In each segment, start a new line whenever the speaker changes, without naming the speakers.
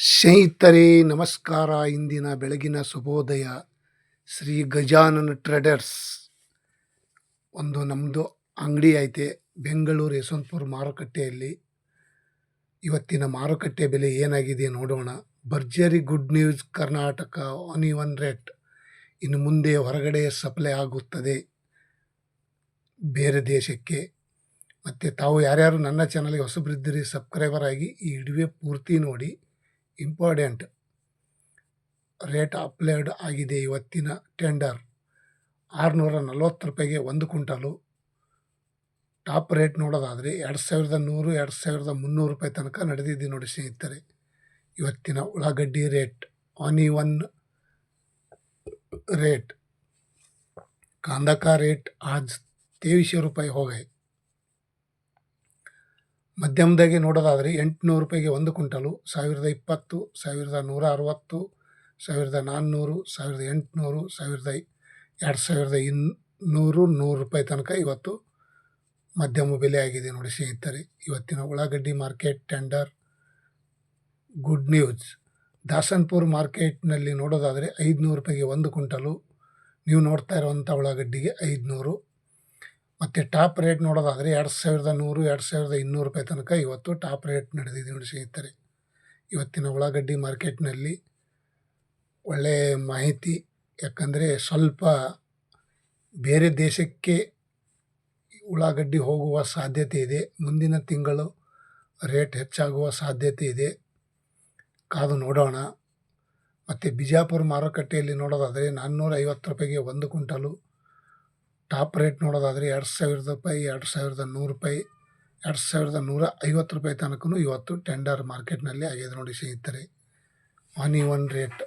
ಸ್ನೇಹಿತರೆ, ನಮಸ್ಕಾರ. ಇಂದಿನ ಬೆಳಗಿನ ಶುಭೋದಯ. ಶ್ರೀ ಗಜಾನನ ಟ್ರೇಡರ್ಸ್. ಒಂದು ನಮ್ಮದು ಅಂಗಡಿ ಐತೆ, ಬೆಂಗಳೂರು ಯಶವಂತಪುರ ಮಾರುಕಟ್ಟೆಯಲ್ಲಿ. ಇವತ್ತಿನ ಮಾರುಕಟ್ಟೆ ಬೆಲೆ ಏನಾಗಿದೆ ನೋಡೋಣ. ಭರ್ಜರಿ good news Karnataka on one rate. ಇನ್ನು ಮುಂದೆ ಹೊರಗಡೆ ಸಪ್ಲೈ ಆಗುತ್ತದೆ. ಬೇರೆ ದೇಶಕ್ಕೆ. ಮತ್ತು ತಾವು ಯಾರ್ಯಾರು ನನ್ನ ಚಾನಲ್ಗೆ ಹೊಸಬ್ರಿದ್ದೀರಿ, ಸಬ್ಸ್ಕ್ರೈಬರ್ ಆಗಿ ಈ ಇಡುವೆ ಪೂರ್ತಿ ನೋಡಿ. ಇಂಪಾರ್ಟೆಂಟ್ ರೇಟ್ ಅಪ್ಲೈಡ್ ಆಗಿದೆ ಇವತ್ತಿನ ಟೆಂಡರ್. ಆರುನೂರ ನಲ್ವತ್ತು ರೂಪಾಯಿಗೆ ಒಂದು ಕ್ವಿಂಟಲು. ಟಾಪ್ ರೇಟ್ ನೋಡೋದಾದರೆ ಎರಡು ಸಾವಿರದ ನೂರು, ಎರಡು ಸಾವಿರದ ಮುನ್ನೂರು ರೂಪಾಯಿ ತನಕ ನಡೆದಿದ್ದು ನೋಡಿ ಸ್ನೇಹಿತರೆ. ಇವತ್ತಿನ ಉಳ್ಳಾಗಡ್ಡಿ ರೇಟ್, ಆನಿ ಒನ್ ರೇಟ್, ಕಾಂದಕ ರೇಟ್, ಆಜ್ ತೇವಿಸೆ ರೂಪಾಯಿ ಹೋಗೈ. ಮಧ್ಯಮದಾಗೆ ನೋಡೋದಾದರೆ ಎಂಟುನೂರು ರೂಪಾಯಿಗೆ ಒಂದು ಕುಂಟಲು ಸಾವಿರದ ಇಪ್ಪತ್ತು, ಸಾವಿರದ ನೂರ ಅರವತ್ತು, ಸಾವಿರದ ನಾನ್ನೂರು, ಸಾವಿರದ ಎಂಟುನೂರು, ಸಾವಿರದ ಎರಡು ಸಾವಿರದ ಇನ್ನೂರು, ನೂರು ರೂಪಾಯಿ ತನಕ ಇವತ್ತು ಮಧ್ಯಮ ಬೆಲೆ ಆಗಿದೆ ನೋಡಿ ಸ್ನೇಹಿತರೆ. ಇವತ್ತಿನ ಉಳ್ಳಾಗಡ್ಡಿ market tender good news. Dasanpur ಮಾರ್ಕೆಟ್ನಲ್ಲಿ ನೋಡೋದಾದರೆ ಐದುನೂರು ರೂಪಾಯಿಗೆ ಒಂದು ಕುಂಟಲು ನೀವು ನೋಡ್ತಾ ಇರುವಂಥ ಉಳ್ಳಾಗಡ್ಡಿಗೆ ಐದುನೂರು. ಮತ್ತು ಟಾಪ್ ರೇಟ್ ನೋಡೋದಾದರೆ ಎರಡು ಸಾವಿರದ ನೂರು, ಎರಡು ಸಾವಿರದ ಇನ್ನೂರು ರೂಪಾಯಿ ತನಕ ಇವತ್ತು ಟಾಪ್ ರೇಟ್ ನಡೆದಿದೆ ನೋಡಿ ಸ್ನೇಹಿತರೆ. ಇವತ್ತಿನ ಉಳ್ಳಾಗಡ್ಡಿ ಮಾರ್ಕೆಟ್ನಲ್ಲಿ ಒಳ್ಳೆಯ ಮಾಹಿತಿ, ಯಾಕಂದರೆ ಸ್ವಲ್ಪ ಬೇರೆ ದೇಶಕ್ಕೆ ಉಳ್ಳಾಗಡ್ಡಿ ಹೋಗುವ ಸಾಧ್ಯತೆ ಇದೆ. ಮುಂದಿನ ತಿಂಗಳು ರೇಟ್ ಹೆಚ್ಚಾಗುವ ಸಾಧ್ಯತೆ ಇದೆ. ಕಾದು ನೋಡೋಣ. ಮತ್ತು ಬಿಜಾಪುರ ಮಾರುಕಟ್ಟೆಯಲ್ಲಿ ನೋಡೋದಾದರೆ ನಾನ್ನೂರ ಐವತ್ತು ರೂಪಾಯಿಗೆ ಒಂದು ಕ್ವಿಂಟಲು ಟಾಪ್ ರೇಟ್ ನೋಡೋದಾದರೆ ಎರಡು ಸಾವಿರದ ರೂಪಾಯಿ ಎರಡು ಸಾವಿರದ ನೂರು ರೂಪಾಯಿ ಎರಡು ಸಾವಿರದ ನೂರ ಐವತ್ತು ರೂಪಾಯಿ ತನಕನೂ ಇವತ್ತು ಟೆಂಡರ್ ಮಾರ್ಕೆಟ್ನಲ್ಲಿ ಆಗಿದೆ ನೋಡಿ ಸ್ನೇಹಿತರೆ ऑन वन रेट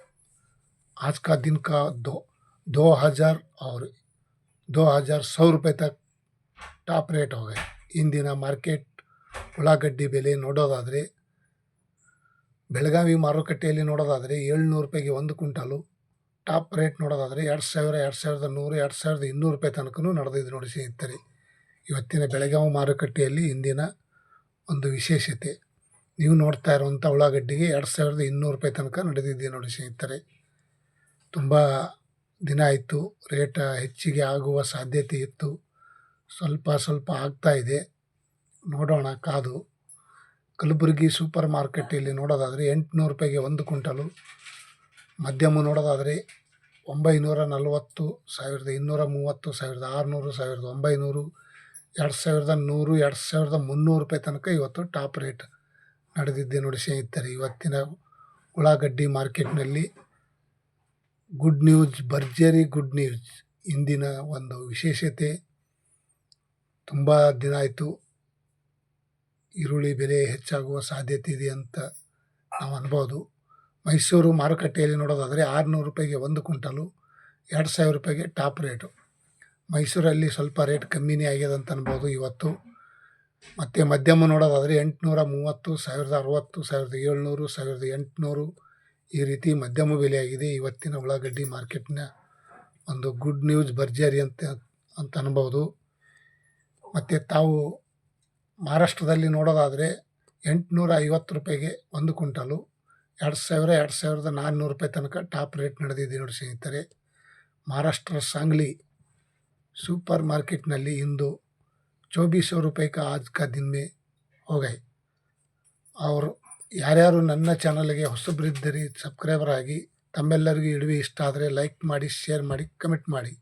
आज का दिन का दो दो हज़ार और दो हज़ार सौ रुपये तक ಟಾಪ್ ರೇಟ್ ಹೋಗಿ ಇಂದಿನ ಮಾರ್ಕೆಟ್ ಉಳ್ಳಾಗಡ್ಡಿ ಬೆಲೆ ನೋಡೋದಾದರೆ ಬೆಳಗಾವಿ ಮಾರುಕಟ್ಟೆಯಲ್ಲಿ ನೋಡೋದಾದರೆ ಏಳ್ನೂರು ರೂಪಾಯಿಗೆ ಒಂದು ಕ್ವಿಂಟಲು ಟಾಪ್ ರೇಟ್ ನೋಡೋದಾದರೆ ಎರಡು ಸಾವಿರ, ಎರಡು ಸಾವಿರದ ನೂರು, ಎರಡು ಸಾವಿರದ ಇನ್ನೂರು ರೂಪಾಯಿ ತನಕನೂ ನಡೆದಿದೆ ನೋಡಿ ಸ್ನೇಹಿತರೆ. ಇವತ್ತಿನ ಬೆಳಗಾವಿ ಮಾರುಕಟ್ಟೆಯಲ್ಲಿ ಇಂದಿನ ಒಂದು ವಿಶೇಷತೆ. ನೀವು ನೋಡ್ತಾ ಇರುವಂಥ ಉಳ್ಳಾಗಡ್ಡಿಗೆ ಎರಡು ಸಾವಿರದ ಇನ್ನೂರು ರೂಪಾಯಿ ತನಕ ನಡೆದಿದೆ ನೋಡಿ ಸ್ನೇಹಿತರೆ. ತುಂಬ ದಿನ ಆಯಿತು, ರೇಟ್ ಹೆಚ್ಚಿಗೆ ಆಗುವ ಸಾಧ್ಯತೆ ಇತ್ತು. ಸ್ವಲ್ಪ ಸ್ವಲ್ಪ ಆಗ್ತಾ ಇದೆ. ನೋಡೋಣ ಕಾದು. ಕಲಬುರಗಿ ಸೂಪರ್ ಮಾರ್ಕೆಟಲ್ಲಿ ನೋಡೋದಾದರೆ ಎಂಟುನೂರು ರೂಪಾಯಿಗೆ ಒಂದು ಕ್ವಿಂಟಲು ಮಧ್ಯಮ ನೋಡೋದಾದರೆ ಒಂಬೈನೂರ ನಲವತ್ತು ಸಾವಿರದ ಇನ್ನೂರ ಮೂವತ್ತು, ಸಾವಿರದ ಆರುನೂರು, ಸಾವಿರದ ಒಂಬೈನೂರು, ಎರಡು ಸಾವಿರದ ನೂರು, ಎರಡು ಸಾವಿರದ ಮುನ್ನೂರು ರೂಪಾಯಿ ತನಕ ಇವತ್ತು ಟಾಪ್ ರೇಟ್ ನಡೆದಿದ್ದೆ ನೋಡಿ ಸ್ನೇಹಿತರೆ. ಇವತ್ತಿನ ಉಳ್ಳಾಗಡ್ಡಿ ಮಾರ್ಕೆಟ್ನಲ್ಲಿ ಗುಡ್ ನ್ಯೂಸ್, ಭರ್ಜರಿ ಗುಡ್ ನ್ಯೂಸ್. ಇಂದಿನ ಒಂದು ವಿಶೇಷತೆ, ತುಂಬ ದಿನ ಆಯಿತು, ಈರುಳ್ಳಿ ಬೆಲೆ ಹೆಚ್ಚಾಗುವ ಸಾಧ್ಯತೆ ಇದೆ ಅಂತ ನಾವು ಅನ್ಬೋದು. ಮೈಸೂರು ಮಾರುಕಟ್ಟೆಯಲ್ಲಿ ನೋಡೋದಾದರೆ ಆರುನೂರು ರೂಪಾಯಿಗೆ ಒಂದು ಕ್ವಿಂಟಲು, ಎರಡು ಸಾವಿರ ರೂಪಾಯಿಗೆ ಟಾಪ್ ರೇಟು. ಮೈಸೂರಲ್ಲಿ ಸ್ವಲ್ಪ ರೇಟ್ ಕಮ್ಮಿನೇ ಆಗ್ಯದ ಅಂತ ಅನ್ಬೋದು ಇವತ್ತು. ಮತ್ತು ಮಧ್ಯಮ ನೋಡೋದಾದರೆ ಎಂಟುನೂರ ಮೂವತ್ತು, ಸಾವಿರದ ಅರವತ್ತು, ಸಾವಿರದ ಏಳ್ನೂರು, ಸಾವಿರದ ಎಂಟುನೂರು ಈ ರೀತಿ ಮಧ್ಯಮ ಬೆಲೆ ಆಗಿದೆ ಇವತ್ತಿನ ಉಳ್ಳಾಗಡ್ಡಿ ಮಾರ್ಕೆಟ್ನ ಒಂದು ಗುಡ್ ನ್ಯೂಸ್ ಭರ್ಜರಿ ಅಂತ ಅಂತ ಅನ್ಬೋದು. ಮತ್ತು ತಾವು ಮಹಾರಾಷ್ಟ್ರದಲ್ಲಿ ನೋಡೋದಾದರೆ ಎಂಟುನೂರ ಐವತ್ತು ರೂಪಾಯಿಗೆ ಒಂದು ಕ್ವಿಂಟಲು ಎರಡು ಸಾವಿರ, ಎರಡು ಸಾವಿರದ ನಾನ್ನೂರು ರೂಪಾಯಿ ತನಕ ಟಾಪ್ ರೇಟ್ ನಡೆದಿದೆ ನೋಡಿ ಸ್ನೇಹಿತರೆ. ಮಹಾರಾಷ್ಟ್ರ ಸಾಂಗ್ಲಿ ಸೂಪರ್ ಮಾರ್ಕೆಟ್ನಲ್ಲಿ ಇಂದು ಚೌಬೀಸ್ ಸಾವಿರ ರೂಪಾಯಿ ಕಾ ಆಜ್ ಕಾ ಹೋಗೈ ಅವರು ಯಾರ್ಯಾರು ನನ್ನ ಚಾನಲ್ಗೆ ಹೊಸಬ್ರಿದ್ದರಿ ಸಬ್ಸ್ಕ್ರೈಬರ್ ಆಗಿ ತಮ್ಮೆಲ್ಲರಿಗೂ ಇಡುವೆ ಇಷ್ಟ ಆದರೆ ಲೈಕ್ ಮಾಡಿ, ಶೇರ್ ಮಾಡಿ, ಕಮೆಂಟ್ ಮಾಡಿ.